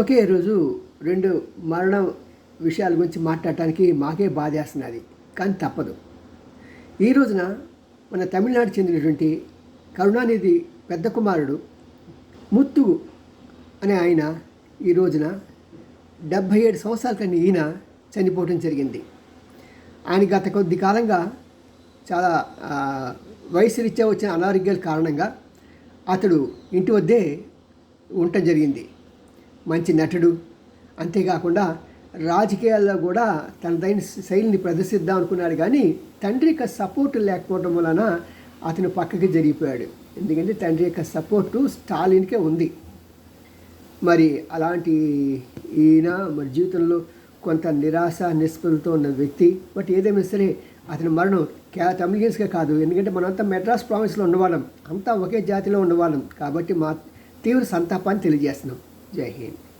ఒకే రోజు రెండు మరణం విషయాల గురించి మాట్లాడటానికి మాకే బాధేస్తున్నది కానీ తప్పదు. ఈ రోజున మన తమిళనాడు చెందినటువంటి కరుణానిధి పెద్ద కుమారుడు ముత్తుగు అనే ఆయన ఈ రోజున డెబ్భై ఏడు సంవత్సరాల కన్నా ఈయన చనిపోవడం జరిగింది. ఆయన గత కొద్ది కాలంగా చాలా వయసు రీత్యా వచ్చిన అనారోగ్యాల కారణంగా అతడు ఇంటి వద్దే ఉండటం జరిగింది. మంచి నటుడు. అంతేకాకుండా రాజకీయాల్లో కూడా తనదైన శైలిని ప్రదర్శిద్దాం అనుకున్నాడు కానీ తండ్రి యొక్క సపోర్ట్ లేకపోవడం వలన అతను పక్కకి జరిగిపోయాడు. ఎందుకంటే తండ్రి యొక్క సపోర్టు స్టాలిన్కే ఉంది. మరి అలాంటి ఈయన మరి జీవితంలో కొంత నిరాశ నిస్పృహలతో ఉన్న వ్యక్తి. బట్ ఏదేమైనా సరే అతని మరణం కే తమిళియన్స్గా కాదు. ఎందుకంటే మనంతా మెడ్రాస్ ప్రావిన్స్లో ఉన్నవాళ్ళం. అంతా ఒకే జాతిలో ఉన్నవాళ్ళం. కాబట్టి మా తీవ్ర సంతాపాన్ని తెలియజేస్తున్నాం. जय हिंद।